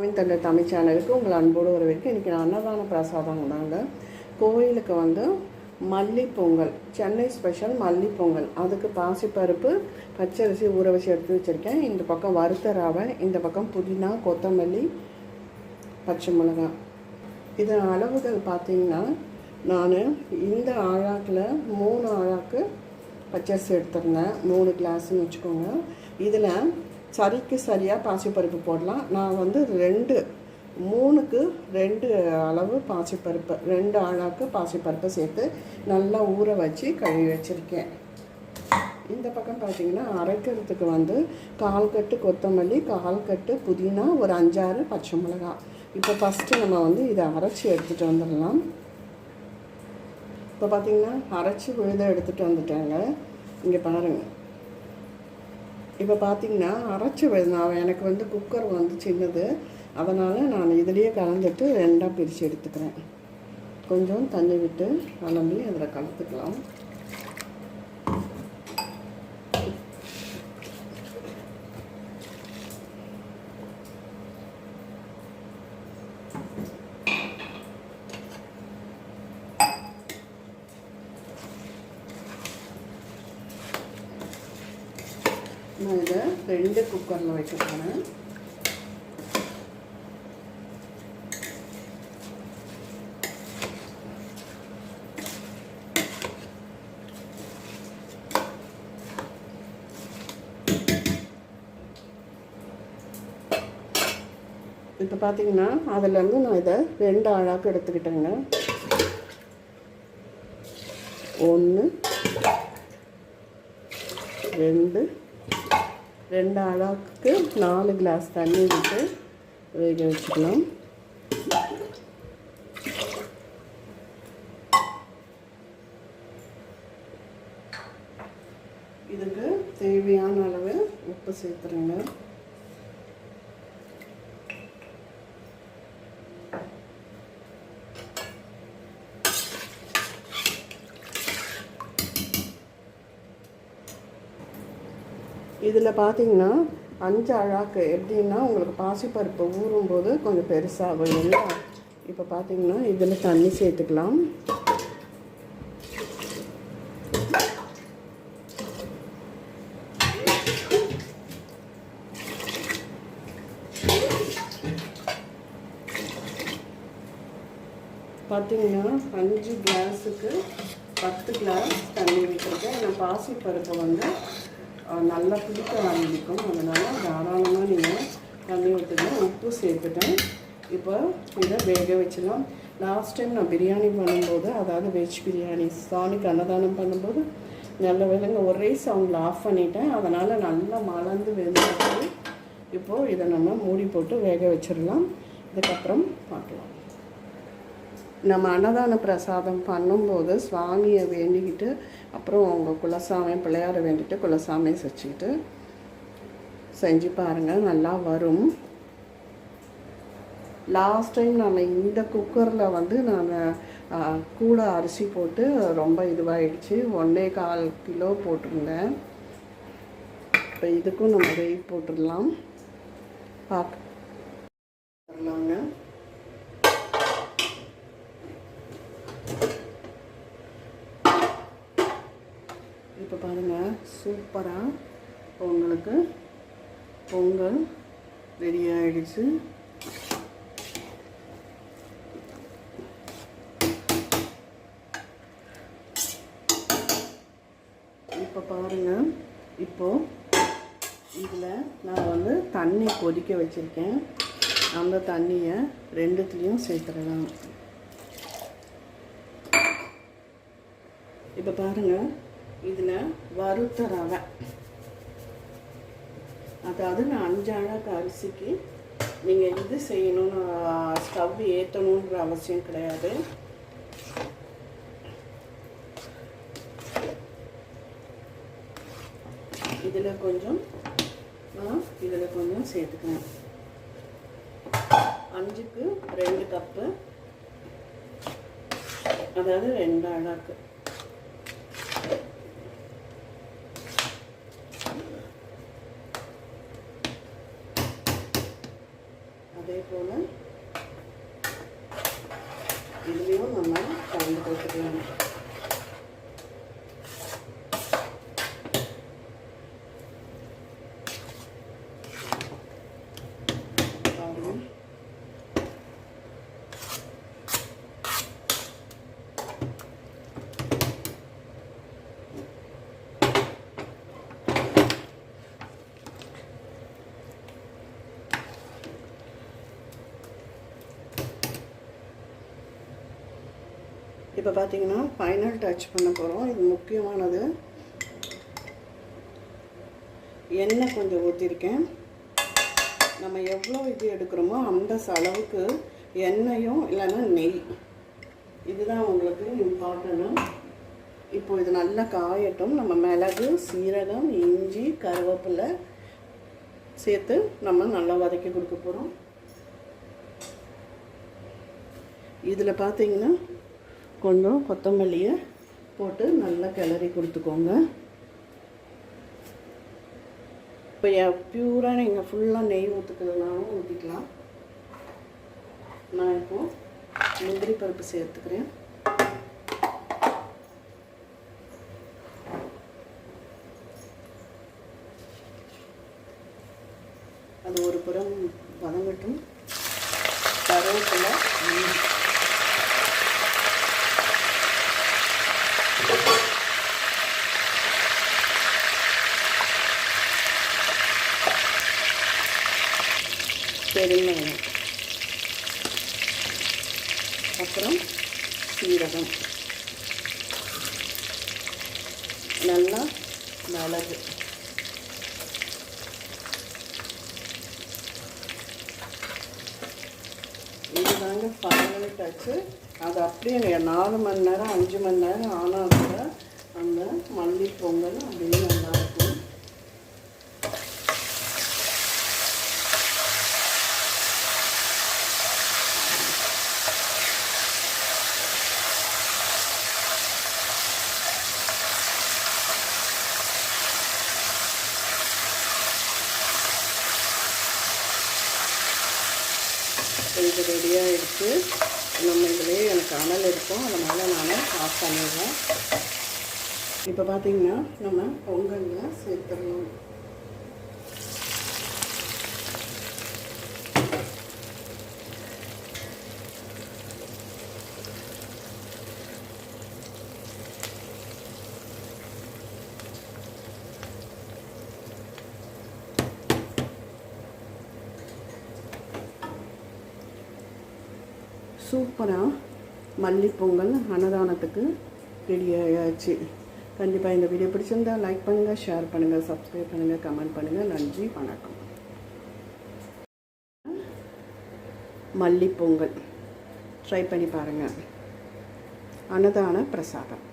அவன் தந்தை தமிழ் சேனலுக்கு உங்கள் அன்போடு வரவேற்க இன்றைக்கி நான் அன்னதான பிரசாதம் தாங்க கோயிலுக்கு வந்து மல்லிப்பொங்கல் சென்னை ஸ்பெஷல் மல்லிப்பொங்கல். அதுக்கு பாசிப்பருப்பு பச்சரிசி ஊற வச்சு எடுத்து வச்சுருக்கேன். இந்த பக்கம் வறுத்த ராவை இந்த பக்கம் புதினா கொத்தமல்லி பச்சை மிளகாய். இதன் அளவுகள் பார்த்தீங்கன்னா நான் இந்த ஆழாக்கில் மூணு ஆழாக்கு பச்சரிசி எடுத்துருந்தேன். மூணு கிளாஸ்ன்னு வச்சுக்கோங்க. இதில் சரிக்கு சரியாக பாசிப்பருப்பு போடலாம். நான் வந்து ரெண்டு மூணுக்கு ரெண்டு அளவு பாசிப்பருப்பு ரெண்டு அளவுக்கு பாசிப்பருப்பை சேர்த்து நல்லா ஊற வச்சு கழுவி வச்சுருக்கேன். இந்த பக்கம் பார்த்தீங்கன்னா அரைக்கிறதுக்கு வந்து கால் கட்டு கொத்தமல்லி கால் கட்டு புதினா ஒரு அஞ்சாறு பச்சை மிளகாய் இப்போ ஃபஸ்ட்டு நம்ம வந்து இதை அரைச்சி எடுத்துகிட்டு வந்துடலாம். இப்போ பார்த்திங்கன்னா அரைச்சி விழுத எடுத்துகிட்டு வந்துட்டேங்க. இங்கே பாருங்கள் இப்போ பார்த்தீங்கன்னா அரைச்சி நான் எனக்கு வந்து குக்கர் வந்து சின்னது. அதனால் நான் இதுலேயே கலந்துட்டு ரெண்டாக பிரித்து எடுத்துக்கிறேன். கொஞ்சம் தண்ணி விட்டு கலந்து அதில் கலந்துக்கலாம். நான் இதை ரெண்டு குக்கரில் வைக்க போகிறேன் இப்போ பார்த்தீங்கன்னா அதிலேருந்து நான் இதை ரெண்டு அழாக்கு எடுத்துக்கிட்டேங்க. ஒன்று ரெண்டு ரெண்டு அழாக்கு நாலு கிளாஸ் தண்ணி விட்டு வேக வச்சுக்கலாம். இதுக்கு தேவையான அளவு உப்பு சேர்த்துருங்க. இதில் பார்த்தீங்கன்னா அஞ்சு அழாக்கு. எப்படின்னா உங்களுக்கு பாசிப்பருப்பு ஊறும்போது கொஞ்சம் பெருசாகும் இல்லையா? இப்போ பார்த்தீங்கன்னா இதில் தண்ணி சேர்த்துக்கலாம். பார்த்தீங்கன்னா அஞ்சு கிளாஸுக்கு பத்து கிளாஸ் தண்ணி விட்டுருக்கேன் நான் பாசிப்பருப்பை வந்து நல்லா பிடிக்க ஆரம்பிக்கும். அதனால் தாராளமாக நீங்கள் தண்ணி ஊற்றுங்க உப்பு சேர்த்துட்டேன். இப்போ இதை வேக வச்சிடலாம். லாஸ்ட் டைம் நான் பிரியாணி பண்ணும்போது அதாவது வெஜ் பிரியாணி சாணிக்கு அன்னதானம் பண்ணும்போது நல்ல வேலைங்க ஒரே சவுண்டில் ஆஃப் பண்ணிட்டேன். அதனால் நல்லா மலர்ந்து வெந்துட்டு இப்போது இதை நம்ம மூடி போட்டு வேக வச்சிடலாம். இதுக்கப்புறம் பார்க்கலாம். நம்ம அன்னதான பிரசாதம் பண்ணும்போது சுவாமியை வேண்டிக்கிட்டு அப்புறம் அவங்க குலசாமி பிள்ளையாரை வேண்டிட்டு குலசாமியை வச்சுக்கிட்டு செஞ்சு பாருங்கள் நல்லா வரும். லாஸ்ட் டைம் நான் இந்த குக்கரில் வந்து நான் கூட அரிசி போட்டு ரொம்ப இதுவாகிடுச்சு ஒன்றே கால் கிலோ போட்டிருந்தேன். இப்போ இதுக்கும் நம்ம வெயிட் போட்டுடலாம். பார்க்கலாங்க இப்போ பாருங்கள் சூப்பராக பொங்கலுக்கு பொங்கல் ரெடி ஆகிடுச்சு இப்போ பாருங்கள் இப்போது இதில் நான் வந்து தண்ணி கொதிக்க வச்சுருக்கேன். அந்த தண்ணியை ரெண்டுத்துலேயும் சேர்த்துடலாம். இப்போ பாருங்கள் இதில் வறுத்த ரவை அதாவது நான் அஞ்சு அழகு அரிசிக்கு நீங்கள் இது செய்யணும்னு ஸ்டவ் ஏற்றணுன்ற அவசியம் கிடையாது. இதில் கொஞ்சம் நான் இதில் கொஞ்சம் சேர்த்துக்கிறேன் அஞ்சுக்கு ரெண்டு கப்பு அதாவது ரெண்டு அழகு. அதே போல் இதுலேயும் நம்ம கலந்து கொடுத்துக்கலாம். இப்போ பார்த்தீங்கன்னா ஃபைனல் டச் பண்ண போகிறோம். இது முக்கியமானது. எண்ணெய் கொஞ்சம் ஊற்றிருக்கேன் நம்ம எவ்வளோ இது எடுக்கிறோமோ அந்த அளவுக்கு எண்ணெயும் இல்லைன்னா நெய். இதுதான் உங்களுக்கு இம்பார்ட்டன்ட் இப்போ இது நல்லா காயட்டும். நம்ம மிளகு சீரகம் இஞ்சி கருவேப்பிலை சேர்த்து நம்ம நல்லா வதக்கி கொடுக்க போகிறோம். இதில் பார்த்தீங்கன்னா கொஞ்சம் கொத்தமல்லியை போட்டு நல்லா கிளறி கொடுத்துக்கோங்க. இப்போ பியூராக நீங்கள் ஃபுல்லாக நெய் ஊற்றுக்கிறதுனாலும் ஊற்றிக்கலாம் நான் இப்போது முந்திரி பருப்பு சேர்த்துக்கிறேன் அது ஒரு புறம் வதங்கட்டும் கருவேப்பிலை இஞ்சி பெருங்காயம் அப்புறம் சீரகம். நல்லா மிளகு. இதுதாங்க ஃபைனல் டச்சு அது அப்படியே நாலு மணி நேரம் அஞ்சு மணி நேரம் ஆனால் கூட அந்த மல்லி பொங்கல் அப்படியே நல்லாயிருக்கும் இது ரெடியாகிடுச்சு நம்ம இதுலேயே எனக்கு அனல் இருக்கும். அதனால் நான் ஆஃப் பண்ணிடுறேன். இப்போ பார்த்தீங்கன்னா நம்ம பொங்கலில் சேர்த்துடணும். சூப்பராக மல்லிப்பொங்கல் அன்னதானத்துக்கு ரெடி ஆயாச்சு. கண்டிப்பாக இந்த வீடியோ பிடிச்சிருந்தா லைக் பண்ணுங்கள் ஷேர் பண்ணுங்கள் சப்ஸ்கிரைப் பண்ணுங்கள் கமெண்ட் பண்ணுங்கள் நன்றி வணக்கம். மல்லிப்பொங்கல். ட்ரை பண்ணி பாருங்கள் அன்னதான பிரசாதம்.